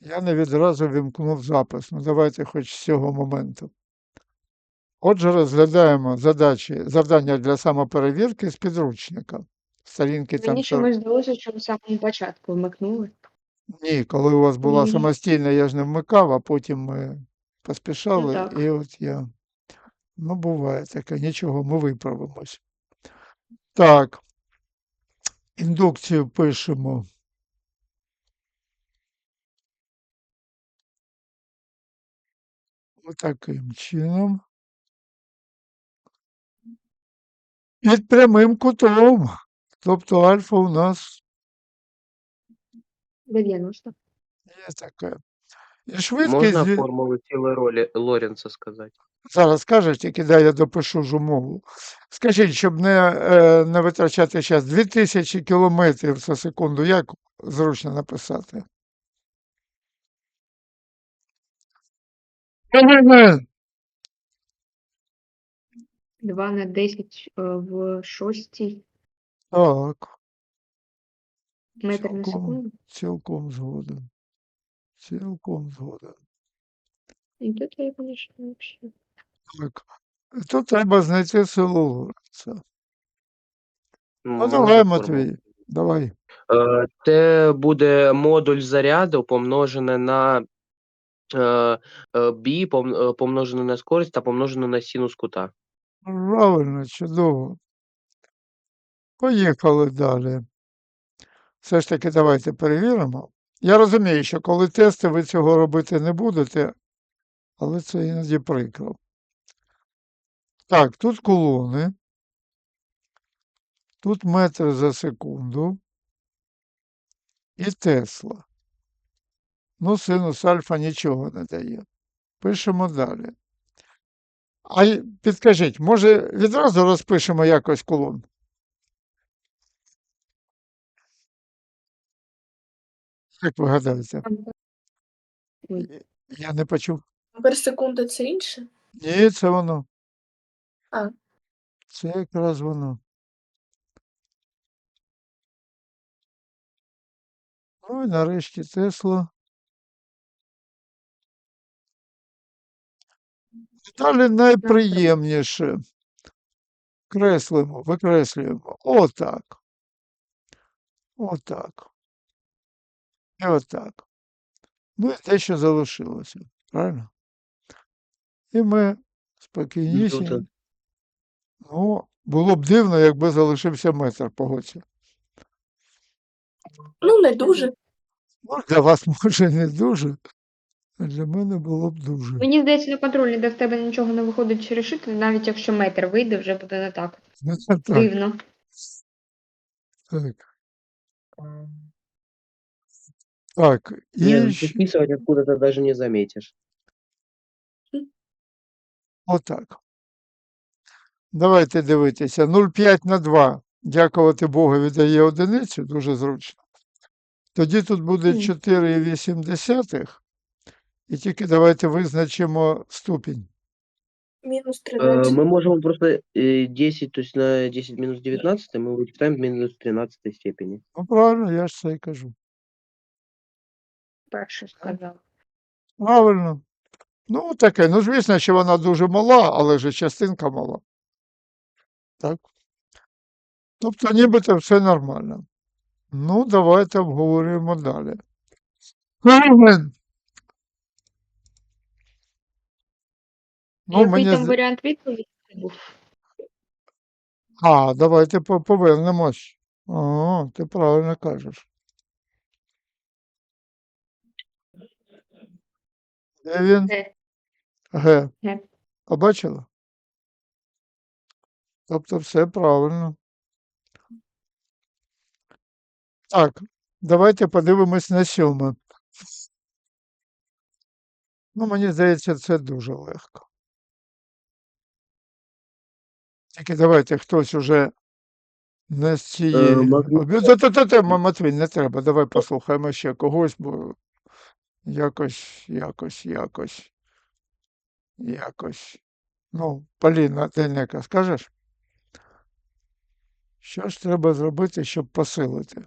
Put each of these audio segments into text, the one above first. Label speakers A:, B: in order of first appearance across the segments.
A: Я не відразу вімкнув запис. Ну, давайте хоч з цього моменту. Отже, розглядаємо задачі, завдання для самоперевірки з підручника. Сторінки там
B: Мені
A: що.
B: чомусь здалося, що в самому початку вмикнули.
A: Ні, коли у вас була
B: Ні.
A: самостійна, я ж не вмикав, а потім ми
B: Ну
A: поспішали,
B: так.
A: і от я. Ну, буває таке, нічого, ми виправимось. Так. Індукцію пишемо. Отаким чином. Під прямим кутом. Тобто альфа у нас
B: 90.
A: є таке. І швидкість.
C: Можна формулу тіла ролі Лоренца сказати?
A: Зараз скажеш, тільки дай я допишу ж умову. Скажіть, щоб не, е, не витрачати час, 2000 кілометрів за секунду, як зручно написати?
B: 2 на 10 е, в шостій
A: Так,
B: метр на
A: Цілком.
B: секунду.
A: цілком згоден. Цілком згоден.
B: І тут я, звісно, взагалі.
A: Так. Тут треба знайти силу Лоренца. Ну,
C: Можна
A: давай? Матвій, давай.
C: Е, Це буде модуль заряду помножене на бі, пом- е, помножене на скорість та помножене на синус кута.
A: Правильно, чудово. Поїхали далі. Все ж таки, давайте перевіримо. Я розумію, що коли тести, ви цього робити не будете, але це іноді прикро. Так, тут колони. Тут метр за секунду. І Тесла. Ну, синус альфа нічого не дає. Пишемо далі. А підкажіть, може відразу розпишемо якось колон? Як ви гадаєте? Я не почув.
D: Ампер секунда це інше?
A: Ні, це воно.
D: А.
A: Це якраз воно. Ну і нарешті Тесла. Далі найприємніше. Креслимо, викреслюємо. Отак. Отак. І отак. Ну і те, що залишилося. Правильно? І ми спокійнісінько.
C: Ньютон.
A: Ну, було б дивно, якби залишився метр, погодься.
D: Ну, не дуже.
A: Ну, для вас може не дуже, для мене було б дуже.
B: Мені здається, на контролі, де в тебе нічого не виходить рішити, навіть якщо метр вийде, вже буде не так.
A: Ну, це так,
B: Дивно.
A: так. Так,
C: Не,
A: і
C: ну,
A: ще-
C: записывать откуда-то даже не заметишь.
A: отак. Давайте дивитися. 0,5 на 2. Дякувати Богу, віддає одиницю, дуже зручно. Тоді тут буде
B: Мгм.
A: 4,8. І тільки давайте визначимо ступінь.
D: Мінус
C: Э,
D: 13.
C: Мы можем просто э, 10, то есть на 10 минус 19 мы вычитаем в минус 13 степени.
A: Ну, правильно, я ж це і кажу.
B: Перше сказав.
A: Правильно. Ну, таке. Ну, звісно, що вона дуже мала, але ж і частинка мала. Так. Тобто, нібито все нормально. Ну, давайте обговорюємо далі. Мгм. Ну,
B: Який
A: мені...
B: там
A: з-
B: варіант відповіді був?
A: А, давайте по- повернемось. О, ти правильно кажеш. Де він? Г.
B: Г.
A: Побачила? Тобто все правильно. Так, давайте подивимось на сьоме. Ну, мені здається, це дуже легко. Тільки давайте хтось уже не з цієї. Та- та, Матвій, не треба. Давай послухаємо ще когось, бо якось, якось, якось. Якось. Ну, Поліна Дельника, скажеш? Що ж треба зробити, щоб посилити?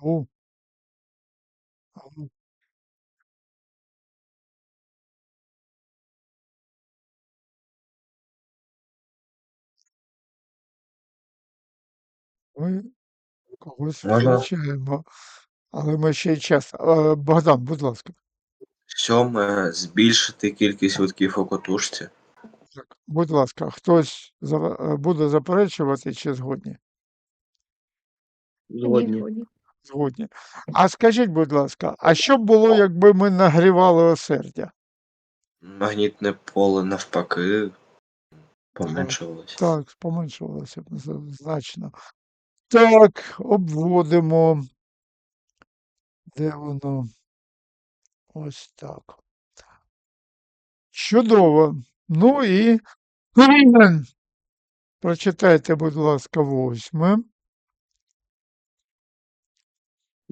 A: Ау. Ми когось
E: Можна?
A: втрачаємо, але ми ще й час. Е, Богдан, будь ласка.
E: Сьоме збільшити кількість витків у котушці.
A: Так, будь ласка, хтось зава- е, буде заперечувати чи згодні?
C: Згодні.
B: згодні.
A: Згодні. А скажіть, будь ласка, а що б було, якби ми нагрівали осердя?
E: Магнітне поле навпаки поменшувалось.
A: Так, поменшувалося б значно. Так, обводимо. Де воно? Ось так. Чудово. Ну і прочитайте, будь ласка, восьме.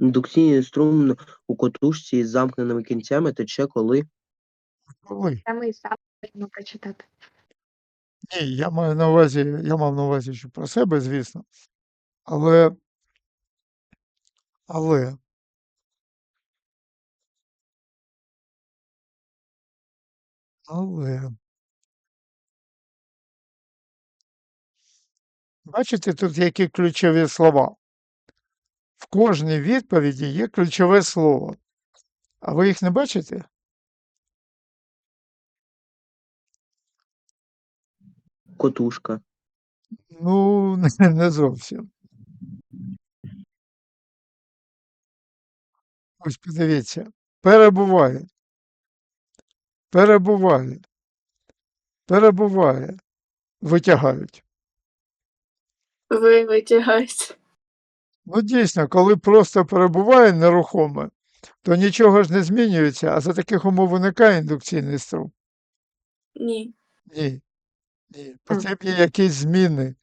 C: Індукційний струм у котушці із замкненими кінцями тече, коли
A: Коли?
B: Та ми сам можемо прочитати.
A: Ні, я маю на увазі, я мав на увазі, що про себе, звісно. Але, але, але. Бачите, тут які ключові слова. В кожній відповіді є ключове слово. А ви їх не бачите?
C: котушка.
A: Ну, не, не зовсім. Ось подивіться. Перебуває. Перебуває. Перебуває. Витягають.
D: Ви витягаєте.
A: Ну, дійсно, коли просто перебуває нерухоме, то нічого ж не змінюється, а за таких умов виникає індукційний струм.
D: Ні.
A: Ні. Ні. Потрібні якісь зміни.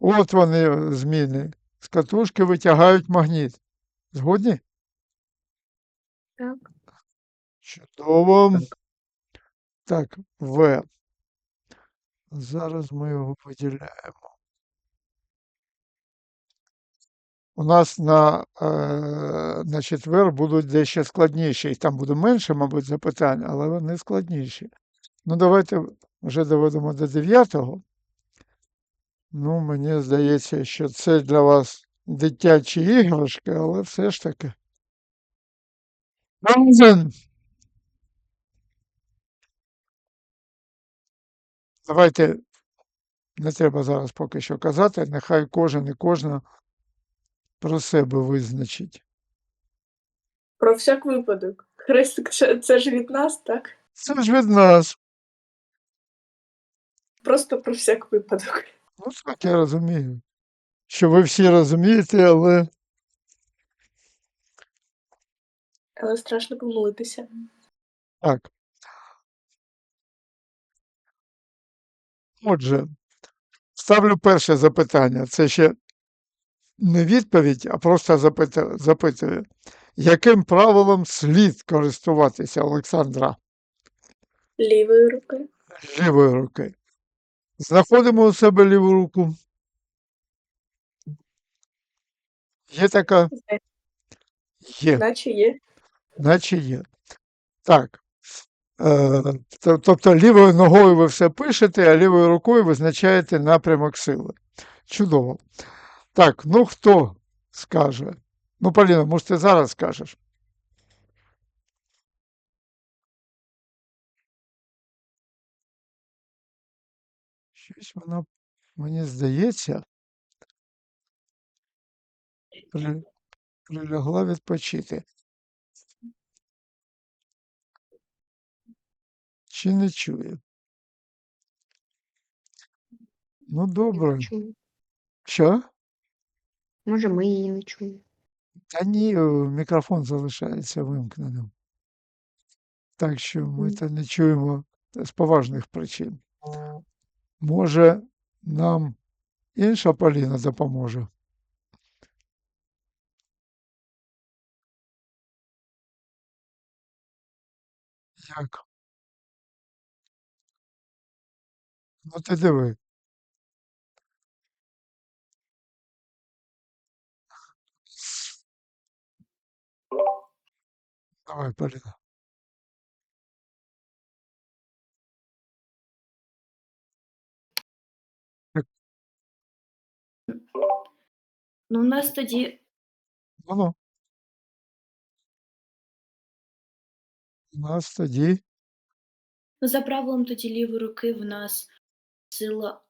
A: От вони е, зміни. З катушки витягають магніт. Згодні?
B: Так.
A: Чудово. Так, В. Зараз ми його виділяємо. У нас на, е, на четвер будуть дещо складніші. І там буде менше, мабуть, запитань, але вони складніші. Ну, давайте вже доведемо до дев'ятого. Ну, мені здається, що це для вас дитячі іграшки, але все ж таки. Давайте не треба зараз поки що казати, нехай кожен і кожна про себе визначить.
D: Про всяк випадок. Хрестик, це, це ж від нас, так?
A: Це ж від нас.
D: Просто про всяк випадок.
A: Ну, так я розумію. Що ви всі розумієте, але
D: Але страшно помилитися.
A: так. Отже, ставлю перше запитання. Це ще не відповідь, а просто запитую. Яким правилом слід користуватися Олександра
D: Лівою рукою.
A: лівої руки? Знаходимо у себе ліву руку. Є така? Є.
D: Наче є.
A: Наче є. Так. Е, тобто лівою ногою ви все пишете, а лівою рукою визначаєте напрямок сили. Чудово. Так, ну хто скаже? Ну, Поліна, може, ти зараз скажеш? Щось вона, мені здається, при- прилягла відпочити. Чи не чує? Ну, добре. Що?
B: Може, ми її не чуємо.
A: Та ні, е, мікрофон залишається вимкненим. Так що ми
B: Мгм.
A: то не чуємо з поважних причин. Може, нам інша Поліна допоможе? Як? Ну, ти диви. Давай, Поліна.
F: Ну, у нас тоді
A: Ну, ну. У нас тоді
F: ну, за правилом тоді лівої руки в нас сила.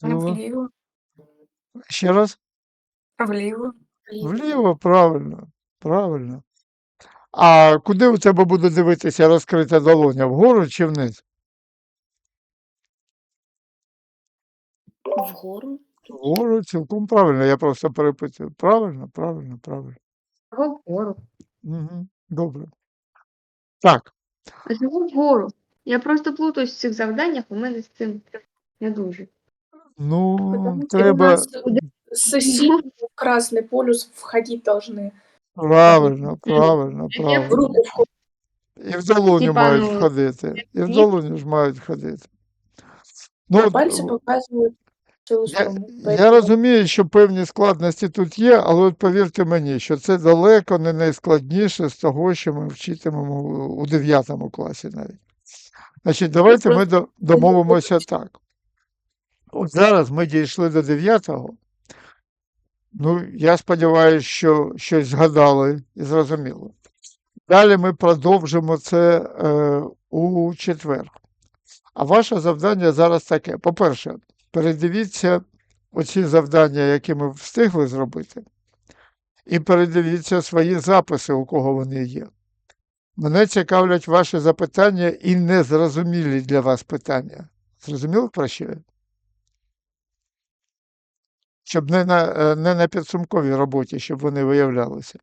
A: Вліво. Ще раз?
D: Вліво.
F: Вліво.
A: Правильно, правильно. А куди у тебе буде дивитися розкрита долоня? Вгору чи вниз?
F: вгору.
A: Вгору, цілком правильно. Я просто перепитую. Правильно, правильно, правильно.
B: Вгору?
A: Угу. Добре. Так,
B: чого вгору? Я просто плутаюсь в цих завданнях, у мене з цим не дуже.
A: ну,
D: Потому
A: треба
D: нас Сусідній красний полюс входить должны.
A: правильно, правильно,
D: В
A: правильно.
D: руку.
A: І в долоню
B: Типа,
A: мають
B: ну,
A: входити. І в
B: ні.
A: долоню ж мають входити. Ну,
D: А
A: от,
D: пальці
A: в-
D: показують
A: Я, я
D: Поэтому
A: розумію, що певні складності тут є, але от повірте мені, що це далеко не найскладніше з того, що ми вчитимемо у- у 9 класі навіть. Значить, давайте ми до- домовимося так. От зараз ми дійшли до 9. Ну, я сподіваюся, що щось згадали і зрозуміли. Далі ми продовжимо це е, у четвер. А ваше завдання зараз таке. По-перше, передивіться оці завдання, які ми встигли зробити, і передивіться свої записи, у кого вони є. Мене цікавлять ваші запитання і незрозумілі для вас питання. Зрозуміли про що? Щоб не на, е, не на підсумковій роботі, щоб вони виявлялися.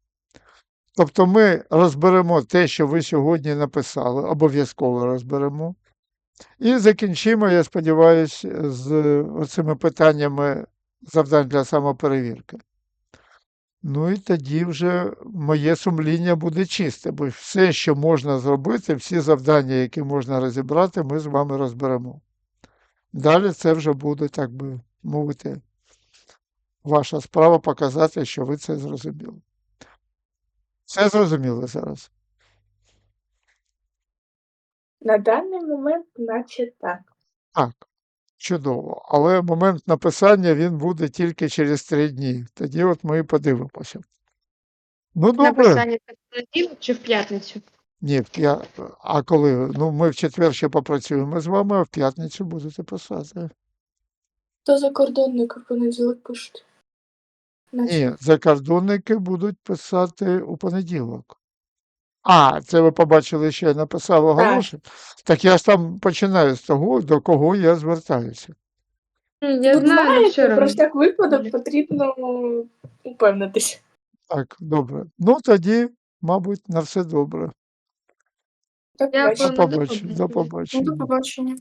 A: Тобто ми розберемо те, що ви сьогодні написали, обов'язково розберемо. І закінчимо, я сподіваюся, з цими питаннями завдань для самоперевірки. Ну і тоді вже моє сумління буде чисте, бо все, що можна зробити, всі завдання, які можна розібрати, ми з вами розберемо. Далі це вже буде, так би мовити, ваша справа показати, що ви це зрозуміли. Все зрозуміло зараз.
D: на даний момент, наче так.
A: Так, чудово. Але момент написання він буде тільки через три дні. Тоді от ми і подивимося. Ну, добре.
B: Написання в понеділок чи в п'ятницю?
A: Ні, в п'я... а коли? Ну, ми в четвер ще попрацюємо з вами, а в п'ятницю будете писати.
D: То закордонник в понеділок пишуть.
A: Ні, закордонники будуть писати у понеділок. А, це ви побачили, що я написав оголошення? Так я ж там починаю з того, до кого я звертаюся.
B: Я
D: Тут
B: знаю,
D: знаєте, про
B: одно.
D: всяк випадок потрібно упевнитись.
A: Так, добре. Ну, тоді, мабуть, на все добре.
D: Так,
B: Дякую.
A: До
D: бачите.
B: До
A: побачення. До
B: побачення.
A: побачення.
D: До побачення.